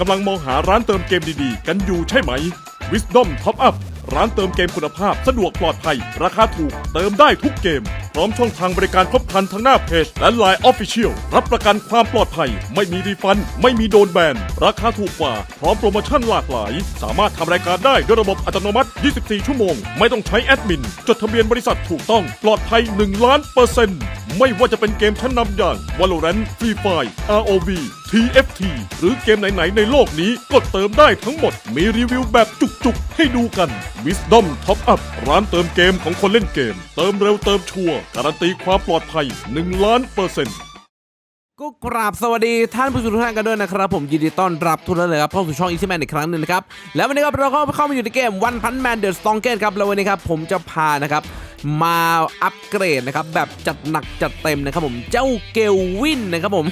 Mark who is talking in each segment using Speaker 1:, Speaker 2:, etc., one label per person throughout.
Speaker 1: กำลังมองหาร้านเติมเกมดีๆ กันอยู่ใช่ไหม Wisdom Top Up ร้านเติมเกมคุณภาพสะดวกปลอดภัย ราคาถูกเติมได้ทุกเกมพร้อมช่องทางบริการครบครันทั้งหน้าเพจและ Line Official รับประกันความปลอดภัย ไม่มีรีฟัน ไม่มีโดนแบน ราคาถูกกว่า พร้อมโปรโมชั่นหลากหลาย สามารถทำรายการได้ด้วยระบบอัตโนมัติ 24 ชั่วโมง ไม่ต้องใช้แอดมิน จดทะเบียนบริษัทถูกต้องปลอดภัย 1 ล้านเปอร์เซ็นต์ไม่ว่าจะเป็นเกมชั้นนำอย่าง Valorant Free Fire ROV TFT หรือเกมไหน ๆ ในโลกนี้กดเติมได้ทั้งหมด มีรีวิวแบบจุก ๆ ให้ดูกัน Wisdom Top Up ร้านเติมเกมของคนเล่นเกม เติมเร็วเติมชัวร์การันตีความปลอดภัย 1 ล้านเปอร์เซ็นต์
Speaker 2: ก็กราบสวัสดีท่านผู้ชมทุกท่านกันด้วยนะครับ ผมยินดีต้อนรับทุกท่านเลยครับเข้าสู่ช่องอี s แมนอีกครั้งหนึ่งนะครับ แล้ววันนี้ครับเราก็เข้ามาอยู่ในเกมวันพันแมนเดอะสตองเกนครับแล้ววันนี้ครับผมจะพานะครับมาอัปเกรดนะครับแบบจัดหนักจัดเต็มนะครับผมเจ้าเกลวินนะครับผม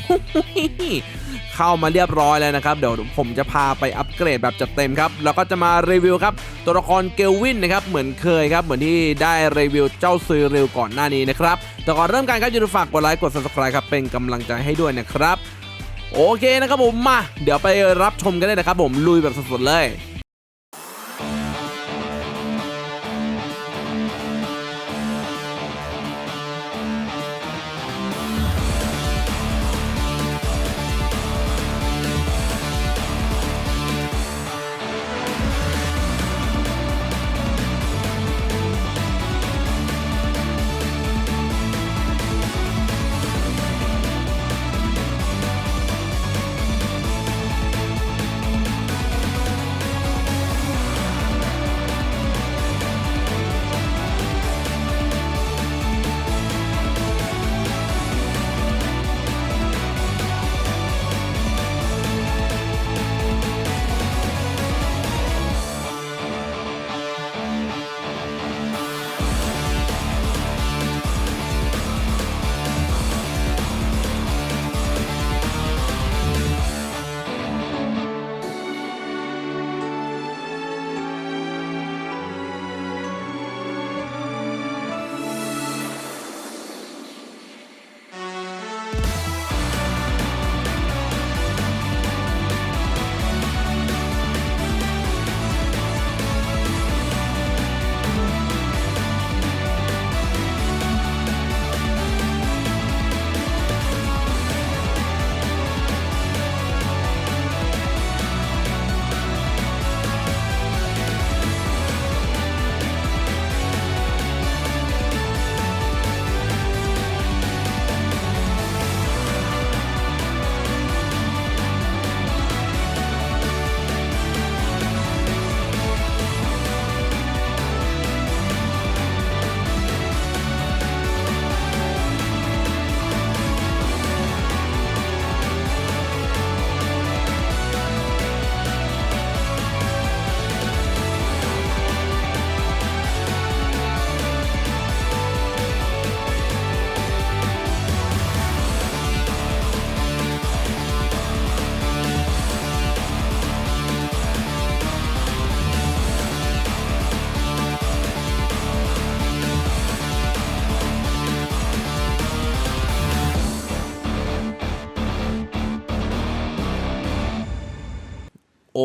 Speaker 2: เข้ามาเรียบร้อยแล้วนะครับ เดี๋ยวผมจะพาไปอัปเกรดแบบจัดเต็มครับ แล้วก็จะมารีวิวครับ ตัวละครเกลวินนะครับ เหมือนเคยครับ เหมือนที่ได้รีวิวเจ้าซีริลก่อนหน้านี้นะครับ แต่ก่อนเริ่มการครับอย่าลืมฝากกดไลค์กด subscribe ครับ เป็นกำลังใจให้ด้วยนะครับ โอเคนะครับผมมา เดี๋ยวไปรับชมกันเลยนะครับผมลุยแบบสดๆเลย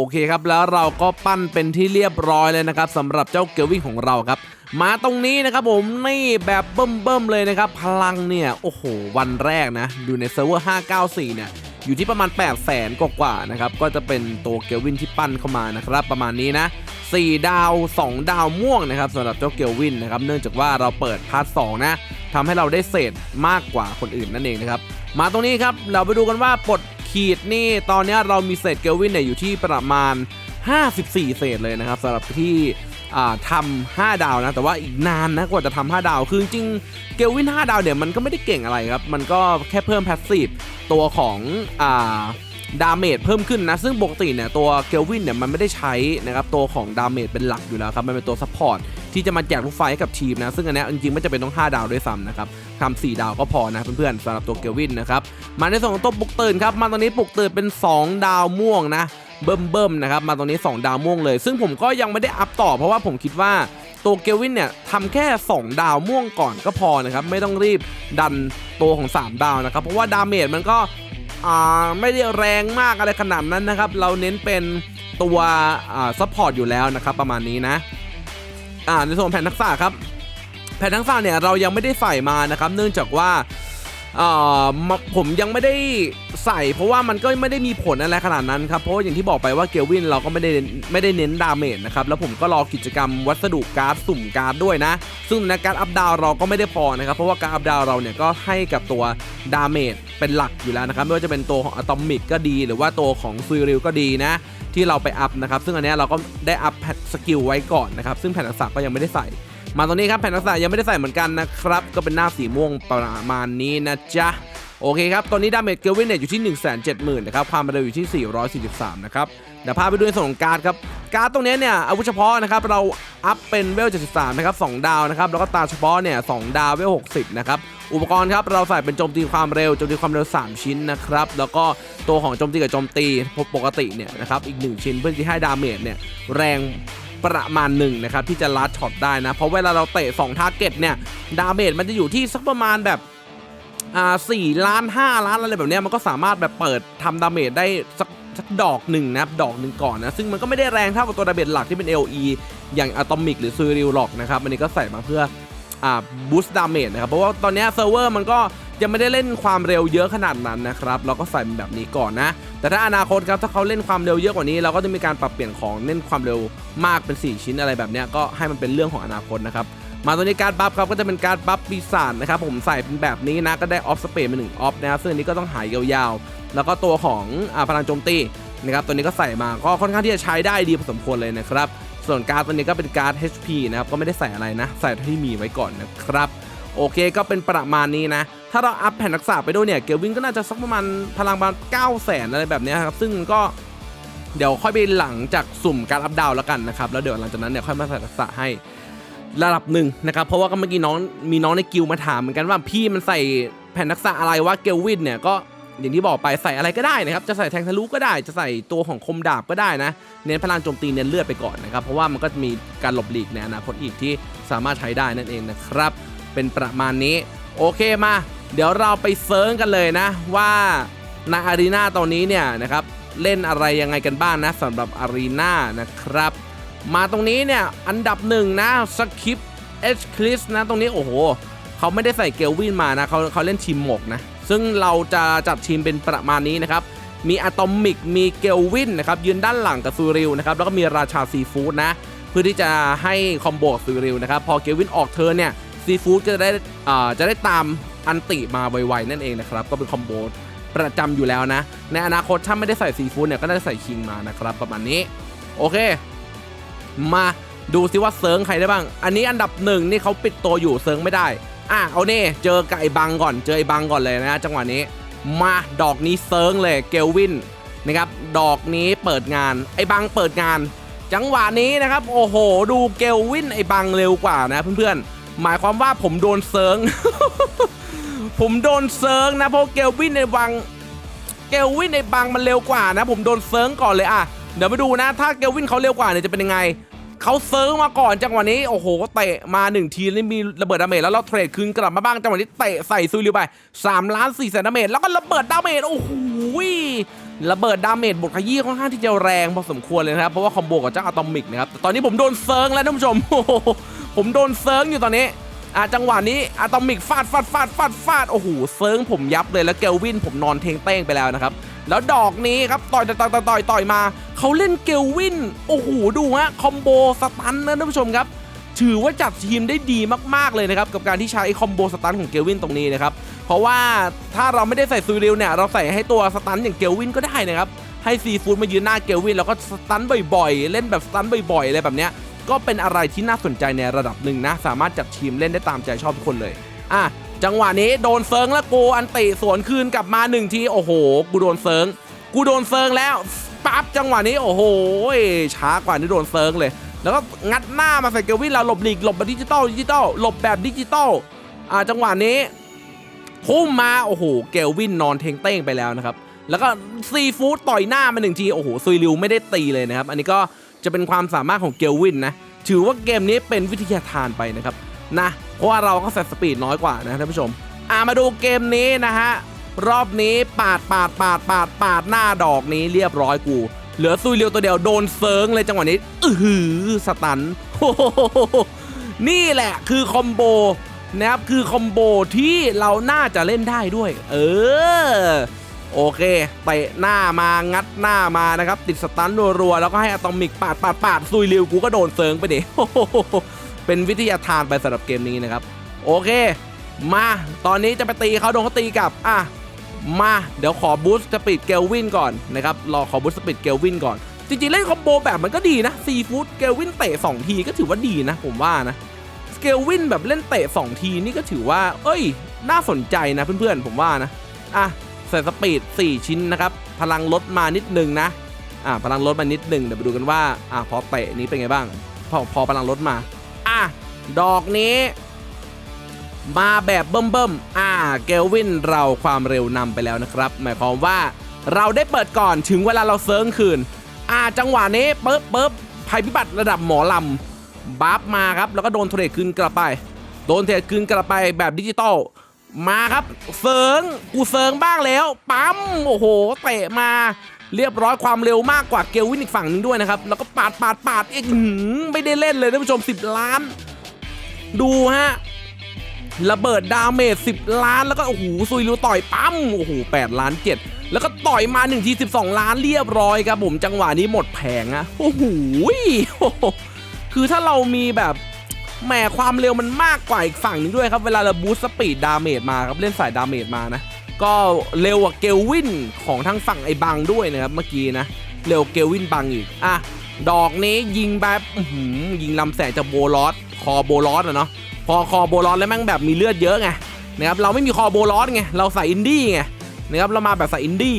Speaker 2: เคครับ แล้วเราก็ปั้นเป็นที่เรียบร้อยเลยนะครับสำหรับเจ้าเกลวินของเราครับ มาตรงนี้นะครับผมนี่แบบเบิ่มๆเลยนะครับ พลังเนี่ย โอ้โห วันแรกนะ อยู่ในเซิร์ฟเวอร์ 594 เนี่ย อยู่ที่ประมาณ 8 0 0แสนกว่าๆนะครับ ก็จะเป็นตัวเกลวินที่ปั้นเข้ามานะครับ ประมาณนี้นะ4 ดาว 2 ดาวม่วงนะครับสำหรับเจ้าเกลวินนะครับเนื่องจากว่าเราเปิดพาร์ท2นะทำให้เราได้เศษมากกว่าคนอื่นนั่นเองนะครับมาตรงนี้ครับเราไปดูกันว่าปลด ขีดนี่ตอนนี้เรามีเศษเกลวินเนี่ยอยู่ที่ประมาณ 54 เศษเลยนะครับสำหรับที่ทำ5ดาวนะ แต่ว่าอีกนานนะกว่าจะทำ5ดาว คือจริงเกลวิน 5 ดาวเนี่ยมันก็ไม่ได้เก่งอะไรครับ มันก็แค่เพิ่มแพสซีฟตัวของอ่าดาเมจเพิ่มขึ้นนะ ซึ่งปกติเนี่ยตัวเกลวินเนี่ยมันไม่ได้ใช้นะครับตัวของดาเมจเป็นหลักอยู่แล้วครับ มันเป็นตัวซัพพอร์ตที่จะมาแจกลูกไฟให้กับทีมนะ ซึ่งอันนี้จริงๆไม่จะเป็นต้อง 5 ดาวด้วยซ้ำนะครับ ทำ4ดาวก็พอนะเพื่อนๆสำหรับตัวเกลวินนะครับมาในส่วนของตัวปลุกตื่นครับมาตอนนี้ปลุกตื่นเป็น 2 ดาวม่วงนะเบิ่มๆนะครับมาตรงนี้ 2 ดาวม่วงเลย ซึ่งผมก็ยังไม่ได้อัพต่อเพราะว่าผมคิดว่าตัวเกลวินเนี่ยทำแค่ 2 ดาวม่วงก่อนก็พอนะครับไม่ต้องรีบดันตัวของ 3 ดาวนะครับเพราะว่าดาเมจมันก็ไม่ได้แรงมากอะไรขนาดนั้นนะครับ เราเน้นเป็นตัวซัพพอร์ตอยู่แล้วนะครับประมาณนี้นะอ่าในส่วนแผนทักษะครับ แผ่นทักษะเนี่ยเรายังไม่ได้ใส่มานะครับ เนื่องจากว่าผมยังไม่ได้ใส่ เพราะว่ามันก็ไม่ได้มีผลอะไรขนาดนั้นครับเพราะอย่างที่บอกไปว่าเกลวินเราก็ไม่ได้ไม่ได้เน้นดาเมจนะครับแล้วผมก็รอกิจกรรมวัสดุการ์ดสุ่มการ์ดด้วยนะ ซึ่งในการอัพดาวเราก็ไม่ได้พอนะครับเพราะว่าการอัพดาวเราเนี่ยก็ให้กับตัวดาเมจเป็นหลักอยู่แล้วนะครับไม่ว่าจะเป็นตัวของอะตอมิกก็ดี หรือว่าตัวของซุยริลก็ดีนะ ที่เราไปอัพนะครับซึ่งอันนี้เราก็ได้อัพสกิลไว้ก่อนนะครับซึ่งแผ่นทักษะก็ยังไม่ได้ใส่ มาตรงนี้ครับแผ่นทักษะยังไม่ได้ใส่เหมือนกันนะครับ ก็เป็นหน้าสีม่วงประมาณนี้นะจ๊ะ โอเคครับ ตอนนี้ดาเมจเกลวินเนี่ยอยู่ที่ 1 7 0 0 0 0นะครับ ความเร็วอยู่ที่ 443 นะครับ เดี๋ยวพาไปดูในส่วนของการ์ดครับ การ์ดตรงนี้เนี่ยอาวุธเฉพาะนะครับ เราอัพเป็นเวล 73 นะครับ 2 ดาวนะครับ แล้วก็ตาเฉพาะเนี่ย 2 ดาวเวล 60 นะครับอุปกรณ์ครับเราใส่เป็นโจมตีความเร็วโจมตีความเร็ว 3 ชิ้นนะครับแล้วก็ตัวของโจมตีกับโจมตีปกติเนี่ยนะครับอีก 1 ชิ้นเพื่อที่ให้ดาเมจเนี่ยแรง ประมาณหนึ่งนะครับที่จะลัดช็อตได้นะ เพราะเวลาเราเตะ2ทาร์เก็ตเนี่ยดาเมจมันจะอยู่ที่สักประมาณแบบอ่าสี่ล้านห้าล้านอะไรแบบเนี้ยมันก็สามารถแบบเปิดทำดาเมจได้สักสักดอกหนึ่งนะครับดอกหนึ่งก่อนนะ ซึ่งมันก็ไม่ได้แรงเท่ากับตัวดาเมจหลักที่เป็น LE อย่างอะตอมิกหรือซูริลหรอกนะครับอันนี้ก็ใส่มาเพื่ออ่าบูสต์ดาเมจนะครับเพราะว่าตอนเนี้ยเซิร์ฟเวอร์มันก็ ยังไม่ได้เล่นความเร็วเยอะขนาดนั้นนะครับเราก็ใส่เป็นแบบนี้ก่อนนะ แต่ถ้าอนาคตครับถ้าเขาเล่นความเร็วเยอะกว่านี้ เราก็จะมีการปรับเปลี่ยนของเล่นความเร็วมากเป็น 4 ชิ้นอะไรแบบนี้ก็ให้มันเป็นเรื่องของอนาคตนะครับมาตัวนี้การบัฟครับก็จะเป็นการบัฟปีศาจนะครับผมใส่เป็นแบบนี้นะก็ได้ออฟสเปรย์มาหนึ่งออฟนะครับซึ่งอันนี้ก็ต้องหายยาวๆ แล้วก็ตัวของอพลังโจมตีนะครับตัวนี้ก็ใส่มาก็ค่อนข้างที่จะใช้ได้ดีพอสมควรเลยนะครับส่วนการ์ดตัวนี้ก็เป็นการ์ด HP นะครับก็ไม่ได้ใส่อะไรนะ ใส่ที่มีไว้ก่อนนะครับ โอเคก็เป็นประมาณนี้นะ ถ้าเราอัพแผ่นทักษะไปด้วยเนี่ยเกลวินก็น่าจะสักประมาณพลังประมาณ9 0 0แสนอะไรแบบนี้ครับซึ่งก็เดี๋ยวค่อยไปหลังจากสุ่มการอัพดาวแล้วกันนะครับแล้วเดี๋ยวหลังจากนั้นเนี่ยค่อยมาใส่ทักษะให้ระดับหนึ่งนะครับเพราะว่าก็เมื่อกี้น้องมีน้องในกิลมาถามเหมือนกันว่าพี่มันใส่แผ่นทักษะอะไรว่าเกลวินเนี่ยก็อย่างที่บอกไปใส่อะไรก็ได้นะครับจะใส่แทงทะลุก็ได้จะใส่ตัวของคมดาบก็ได้นะเน้นพลังโจมตีเน้นเลือดไปก่อนนะครับเพราะว่ามันก็จะมีการหลบหลีกในอนาคตอีกที่สามารถใช้ได้นั่นเองนะครับเป็นประมาณนี้โอเคมา เดี๋ยวเราไปเซิร์งกันเลยนะ ว่าในอารีนาตอนนี้เนี่ยนะครับเล่นอะไรยังไงกันบ้างนะสำหรับอารีนานะครับ มาตรงนี้เนี่ยอันดับหนึ่งนะสคริปเอชคลิสนะตรงนี้โอ้โหเขาไม่ได้ใส่เกลวินมานะเขาเขาเล่นทีมหมกนะ ซึ่งเราจะจัดทีมเป็นประมาณนี้นะครับ มีอะตอมิกมีเกลวินนะครับยืนด้านหลังกับซูริลนะครับแล้วก็มีราชาซีฟู้ดนะ เพื่อที่จะให้คอมโบกับซูริลนะครับพอเกลวินออกเทิร์นเนี่ยซีฟู้ดก็จะได้อ่าจะได้ตาม อันติมาไวๆนั่นเองนะครับ ก็เป็นคอมโบประจำอยู่แล้วนะ ในอนาคตถ้าไม่ได้ใส่ซีฟู้ดเนี่ยก็น่าจะใส่คิงมานะครับประมาณนี้ โอเค มาดูซิว่าเซิร์งใครได้บ้าง อันนี้อันดับหนึ่งนี่เขาปิดตัวอยู่เซิร์งไม่ได้ อะเอาเน่เจอกับไอ้บังก่อน เจอไอ้บังก่อนเลยนะจังหวะนี้ มาดอกนี้เซิร์งเลยเกลวินนะครับ ดอกนี้เปิดงาน ไอ้บังเปิดงาน จังหวะนี้นะครับ โอ้โห ดูเกลวินไอ้บังเร็วกว่านะเพื่อนๆ หมายความว่าผมโดนเซิร์ง ผมโดนเซิร์งนะเพราะเกลวินไอ้บังเกลวินในบังมันเร็วกว่านะ ผมโดนเซิร์งก่อนเลยอะเดี๋ยวไปดูนะ ถ้าเกลวินเขาเร็วกว่าเนี่ยจะเป็นยังไงเขาเซิร์งมาก่อนจังหวะนี้โอ้โหเตะมาหนึ่งทีนี่มีระเบิดดาเมจแล้วเราเทรดคืนกลับมาบ้างจังหวะนี้เตะใส่ซุยริวไป3ล้าน4แสนดาเมจแล้วก็ระเบิดดาเมจโอ้โหระเบิดดาเมจบทขยี้ค่อนข้างที่จะแรงพอสมควรเลยนะครับเพราะว่าคอมโบกับเจ้าอะตอมิกนะครับแต่ตอนนี้ผมโดนเซิร์งแล้วท่านผู้ชมโอ้โหผมโดนเซิร์งอยู่ตอนนี้ อะจังหวะนี้อะตอมิกฟาดฟาดฟาดฟาดฟาดโอ้โหเซิร์งผมยับเลยแล้วเกลวินผมนอนเทงเต้งไปแล้วนะครับแล้วดอกนี้ครับต่อยต่อยต่อยต่อยต่อยมาเขาเล่นเกลวินโอ้โหดูฮะคอมโบสตันนะท่านผู้ชมครับถือว่าจัดทีมได้ดีมากๆเลยนะครับกับการที่ใช้คอมโบสตันของเกลวินตรงนี้นะครับเพราะว่าถ้าเราไม่ได้ใส่ซูริลเนี่ยเราใส่ให้ตัวสตันอย่างเกลวินก็ได้นะครับให้ซีฟูดมายืนหน้าเกลวินแล้วก็สตันบ่อยๆ เล่นแบบสตันบ่อยๆอะไรแบบเนี้ย ก็เป็นอะไรที่น่าสนใจในระดับหนึ่งนะ สามารถจัดทีมเล่นได้ตามใจชอบทุกคนเลยอะจังหวะนี้โดนเซิงแล้วกูอันติสวนคืนกลับมาหนึ่งทีโอ้โห กูโดนเซิงกูโดนเซิงแล้วปั๊บจังหวะนี้โอ้โหช้ากว่าที่โดนเซิงเลย แล้วก็งัดหน้ามาใส่เกลวินเราหลบหลีกหลบแบบดิจิตอลดิจิตอลหลบแบบดิจิตอลอ่าจังหวะนี้พุ่มมาโอ้โหเกลวินนอนเทงเต้งไปแล้วนะครับแล้วก็ซีฟู้ดต่อยหน้ามาหนึ่งทีโอ้โหซุยริวไม่ได้ตีเลยนะครับ อันนี้ก็ จะเป็นความสามารถของเกลวินนะถือว่าเกมนี้เป็นวิทยาทานไปนะครับนะเพราะว่าเราก็แซตสปีดน้อยกว่านะท่านผู้ชมอ่ามาดูเกมนี้นะฮะรอบนี้ปาดปาดปาดปาดปาดหน้าดอกนี้เรียบร้อยกู เหลือซุยเรียวตัวเดียวโดนเซิร์งเลยจังหวะนี้อือหือสตันนี่แหละคือคอมโบนะครับคือคอมโบที่เราน่าจะเล่นได้ด้วย เออ โอเคเตะหน้ามางัดหน้ามานะครับ ติดสตันรัวๆ แล้วก็ให้อะตอมิกปาดปาดปาดซุยริวกูก็โดนเซิงไปดิเป็นวิทยาทานไปสำหรับเกมนี้นะครับ โอเค มาตอนนี้จะไปตีเขาโดนเขาตีกลับอะมาเดี๋ยวขอบูสต์สปีดเกลวินก่อนนะครับรอขอบูสต์สปีดเกลวินก่อน จริงๆ เล่นคอมโบแบบมันก็ดีนะซีฟู้ดเกลวินเตะ2ทีก็ถือว่าดีนะ ผมว่านะเกลวินแบบเล่นเตะ2ทีนี่ก็ถือว่า เอ้ย น่าสนใจนะเพื่อนๆ ผมว่านะอะ ใส่สปีด 4 ชิ้นนะครับ พลังลดมานิดนึงนะ อะพลังลดมานิดนึงเดี๋ยวไปดูกันว่า อะพอเตะนี้เป็นไงบ้าง พอพอพลังลดมา อะ ดอกนี้ มาแบบเบิ่มๆ อ่า เกลวินเราความเร็วนำไปแล้วนะครับ หมายความว่าเราได้เปิดก่อนถึงเวลาเราเซิร์งคืน อ่า จังหวะนี้ปึ๊บปึ๊บภัยพิบัติระดับหมอลำบัฟมาครับ แล้วก็โดนเทรดคืนกลับไป โดนเทรดคืนกลับไปแบบดิจิตอล มาครับเซิร์งกูเซิร์งบ้างแล้ว ปั๊มโอ้โหเตะมาเรียบร้อยความเร็วมากกว่าเกลวินอีกฝั่งนึงด้วยนะครับ แล้วก็ปาดปาดปาดอีกหือไม่ได้เล่นเลยท่านผู้ชม 10 ล้าน ดูฮะระเบิดดาเมจ10 ล้านแล้วก็โอ้โหซุยรูต่อยปั๊มโอ้โห8ล้าน 7 แล้วก็ต่อยมา1ที12 ล้านเรียบร้อยครับผมจังหวะนี้หมดแผงอะโอ้โหคือถ้าเรามีแบบ แหมความเร็วมันมากกว่าอีกฝั่งนึงด้วยครับเวลาเราบูสต์สปีดดาเมจมาครับเล่นสายดาเมจมานะก็เร็วกว่าเกลวินของทางฝั่งไอ้บังด้วยนะครับเมื่อกี้นะเร็วเกลวินบังอีกอะดอกนี้ยิงแบบยิงลำแสงจากโบลอสคอโบลอสอะเนาะพอคอโบลอสแล้วแม่งแบบมีเลือดเยอะไงนะครับเราไม่มีคอโบลอสไงเราใส่อินดี้ไงนะครับเรามาแบบใส่อินดี้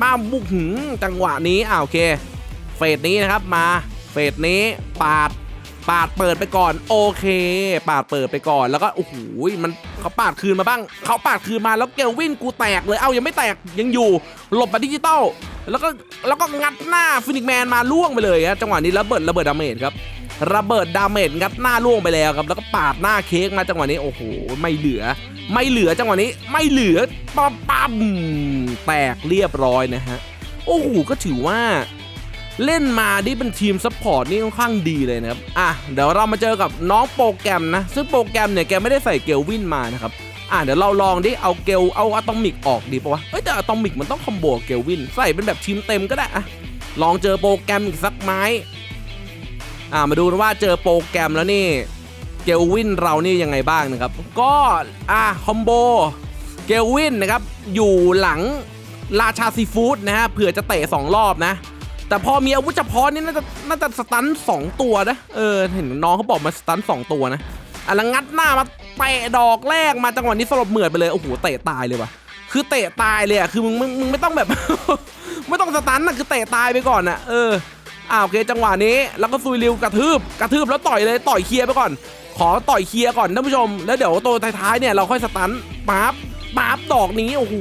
Speaker 2: มาบุกหืมจังหวะนี้อ่าโอเค เฟสนี้นะครับมาเฟสนี้ปาด ปาดเปิดไปก่อน โอเค ปาดเปิดไปก่อนแล้วก็โอ้โหมันเขาปาดคืนมาบ้าง เขาปาดคืนมาแล้วเกลวินกูแตกเลยเอ้ายังไม่แตกยังอยู่ หลบมาดิจิตอลแล้วก็แล้วก็งัดหน้าฟินิกแมนมาล่วงไปเลยฮะจังหวะนี้ระเบิดระเบิดดาเมจครับระเบิดดาเมจงัดหน้าล่วงไปแล้วครับ แล้วก็ปาดหน้าเค้กมาจังหวะนี้โอ้โหไม่เหลือ ไม่เหลือจังหวะนี้ไม่เหลือปั๊มปั๊มแตกเรียบร้อยนะฮะโอ้โหก็ถือว่า เล่นมาที่เป็นทีมซัพพอร์ตนี่ค่อนข้างดีเลยนะครับ อะเดี๋ยวเรามาเจอกับน้องโปรแกรมนะ ซึ่งโปรแกรมเนี่ยแกไม่ได้ใส่เกลวินมานะครับ อะเดี๋ยวเราลองดิเอาเกลเอาอะตอมิกออกดีปะวะ เอ้ยแต่อะตอมิกมันต้องคอมโบเกลวินใส่เป็นแบบทีมเต็มก็ได้อะลองเจอโปรแกรมอีกสักไม้ อ่ามาดูนว่าเจอโปรแกรมแล้วนี่เกลวินเรานี่ยังไงบ้างนะครับ ก็อ่าคอมโบเกลวินนะครับอยู่หลังราชาซีฟู้ดนะฮะเผื่อจะเตะ2รอบนะ แต่พอมีอาวุธเฉพาะนี่น่าจะน่าจะสตัน2ตัวนะ เออ เห็นน้องเขาบอกมาสตัน2ตัวนะอะแล้วงัดหน้ามาเตะดอกแรกมาจังหวะนี้สลบเหมือดไปเลยโอ้โหเตะตายเลยว่ะ คือเตะตายเลยอะคือมึงมึงมึงไม่ต้องแบบ ไม่ต้องสตันนะคือเตะตายไปก่อนนะเอออ่าโอเคจังหวะนี้แล้วก็ซุยริวกระทืบกระทืบแล้วต่อยเลยต่อยเคลียร์ไปก่อน ขอต่อยเคลียร์ก่อนท่านผู้ชม แล้วเดี๋ยวตัวท้ายๆเนี่ยเราค่อยสตันปั๊บปั๊บดอกนี้โอ้โห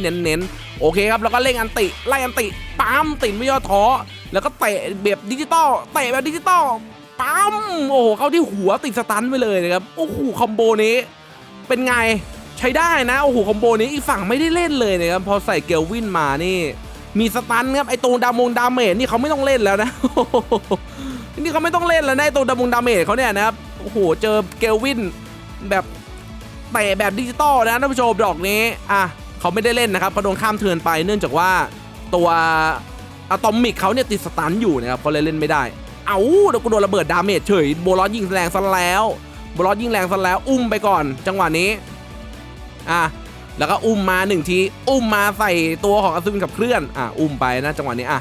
Speaker 2: เน้นๆ โอเคครับแล้วก็เร่งอันติไล่อันติปั๊มติดไม่ย่อท้อแล้วก็เตะแบบดิจิตอลเตะแบบดิจิตอลปั๊มโอ้โหเข้าที่หัวติดสตันไปเลยนะครับโอ้โหคอมโบนี้ เป็นไงใช้ได้นะโอ้โหคอมโบนี้อีกฝั่งไม่ได้เล่นเลยนะครับพอใส่เกลวินมานี่ มีสตันครับไอตัวดามงดาเมจนี่เขาไม่ต้องเล่นแล้วนะนี่เขาไม่ต้องเล่นแล้วนะไอตัวดามงดาเมจเขาเนี่ยนะครับโอ้โหเจอเกลวินแบบเตะแบบดิจิตอลนะท่านผู้ชมดอกนี้อะ เขาไม่ได้เล่นนะครับเขาโดนข้ามเทิร์นไป เนื่องจากว่าตัวอะตอมิกเขาเนี่ยติดสตันอยู่นะครับเขาเลยเล่นไม่ได้ เอาเดี๋ยวกูโดนระเบิดดาเมจเฉยโบลอสยิงแรงซะแล้วโบลอสยิงแรงซะแล้วอุ้มไปก่อน จังหวะนี้อะแล้วก็อุ้มมาหนึ่งทีอุ้มมาใส่ตัวของอัศวินกับเคลื่อนอะอุ้มไปนะจังหวะนี้อะ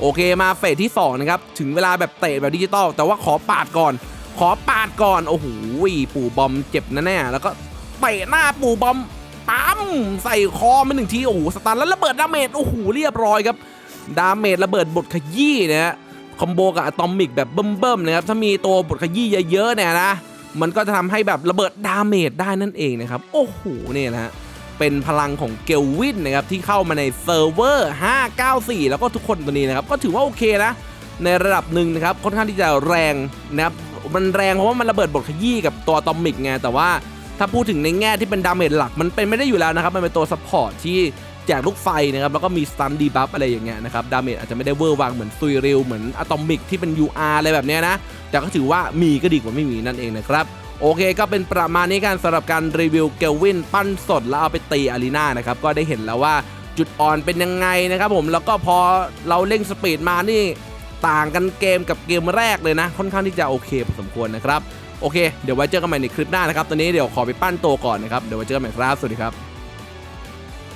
Speaker 2: โอเคมาเฟสที่2นะครับถึงเวลาแบบเตะแบบดิจิตอลแต่ว่าขอปาดก่อน ขอปาดก่อนโอ้โหปู่บอมเจ็บแน่ๆแล้วก็เตะหน้าปู่บอม ปั๊มใส่คอมาหนึ่งทีโอ้โหสตันแล้วระเบิดดาเมจโอ้โหเรียบร้อยครับดาเมจระเบิดบทขยี้นะฮะคอมโบกับอะตอมิกแบบเบิ่มๆนะครับถ้ามีตัวบทขยี้เยอะๆเนี่ยนะมันก็จะทำให้แบบระเบิดดาเมจได้นั่นเองนะครับโอ้โหเนี่ยนะฮะเป็นพลังของเกลวินนะครับที่เข้ามาในเซิร์ฟเวอร์ 594 แล้วก็ทุกคนตัวนี้นะครับก็ถือว่าโอเคนะในระดับหนึ่งนะครับค่อนข้างที่จะแรงนะครับมันแรงเพราะว่ามันระเบิดบทขยี้กับตัวอะตอมิกไงแต่ว่า ถ้าพูดถึงในแง่ที่เป็นดาเมจหลัก มันเป็นไม่ได้อยู่แล้วนะครับ มันเป็นตัวซัพพอร์ตที่แจกลูกไฟนะครับ แล้วก็มีสตันดีบัฟอะไรอย่างเงี้ยนะครับ ดาเมจอาจจะไม่ได้เวอร์วังเหมือนซุยริวเหมือนอะตอมิกที่เป็น UR อะไรแบบเนี้ยนะ แต่ก็ถือว่ามีก็ดีกว่าไม่มีนั่นเองนะครับโอเคก็เป็นประมาณนี้กันสำหรับการรีวิวเกลวินปั้นสดแล้วเอาไปตีอารีนานะครับก็ได้เห็นแล้วว่าจุดอ่อนเป็นยังไงนะครับผมแล้วก็พอเราเร่งสปีดมานี่ต่างกันเกมกับเกมแรกเลยนะ ค่อนข้างที่จะโอเคพอสมควรนะครับ โอเค เดี๋ยวไว้เจอกันใหม่ในคลิปหน้านะครับ ตอนนี้เดี๋ยวขอไปปั้นโตก่อนนะครับ เดี๋ยวไว้เจอกันใหม่ครับ สวัสดีครับ